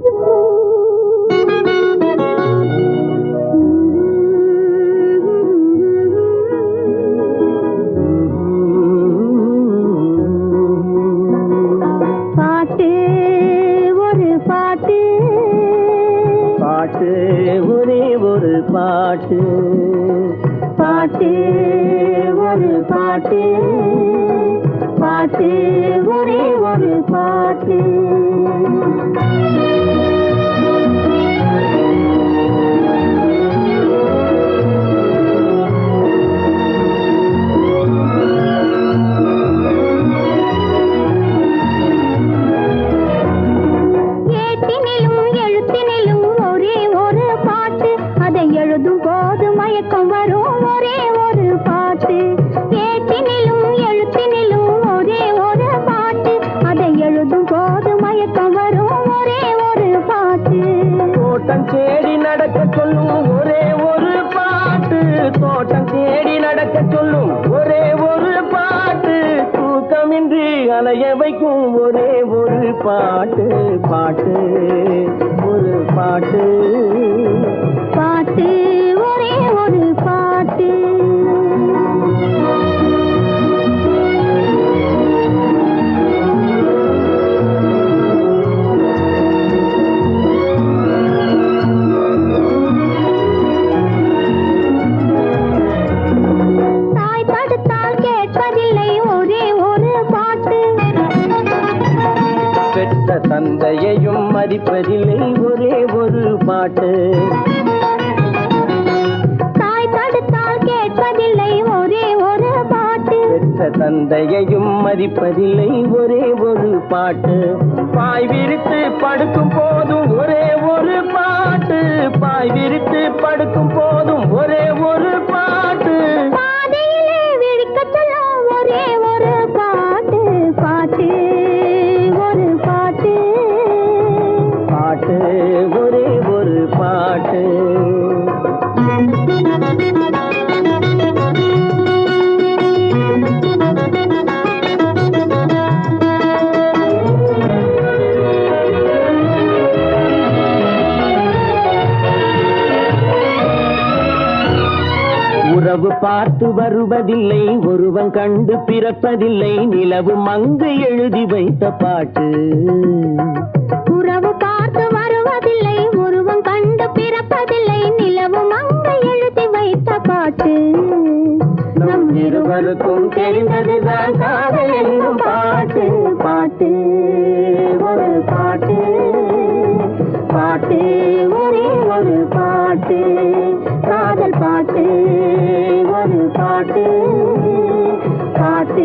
பாட்டு ஒரு ஒரு பாட்டு. பாட்டு ஒரு பாட்டு. பாட்டு போது வரும் ஒரே ஒரு பாட்டு. ஏட்டினிலும் எழுத்தினிலும் ஒரே ஒரு பாட்டு. அதை எழுதும் போது மயக்கம் வரும் ஒரே ஒரு பாட்டு. தோட்டம் தேடி நடக்க சொல்லும் ஒரே ஒரு பாட்டு. தோட்டம் தேடி நடக்க சொல்லும் ஒரே ஒரு பாட்டு. தூக்கமின்றி அலைய வைக்கும் ஒரே ஒரு பாட்டு. பாட்டு ஒரு பாட்டு. பெற்ற தந்தையையும் மதிப்பதில்லை ஒரே ஒரு பாட்டு. தாய் தடுத்தால் கேட்பதில்லை ஒரே ஒரு பாட்டு. பெற்ற தந்தையையும் மதிப்பதில்லை ஒரே ஒரு பாட்டு. பாய் விரித்து படுக்கும் உறவு பார்த்து வருவதில்லை ஒருவன் கண்டு பிறப்பதில்லை நிலவு மங்கு எழுதி வைத்த பாட்டு. உறவு பார்த்து வருவதில்லை உருவம் கண்டு பிறப்பதில்லை நிலவும் அங்கு எழுதி வைத்த பாட்டு. நம் இருவருக்கும் தெரிந்ததுதான் காதல் என்னும் பாட்டு. பாட்டு ஒரு பாட்டு பாட்டு ஒரே ஒரு பாட்டு. காதல் பாட்டு ஒரு பாட்டு பாட்டு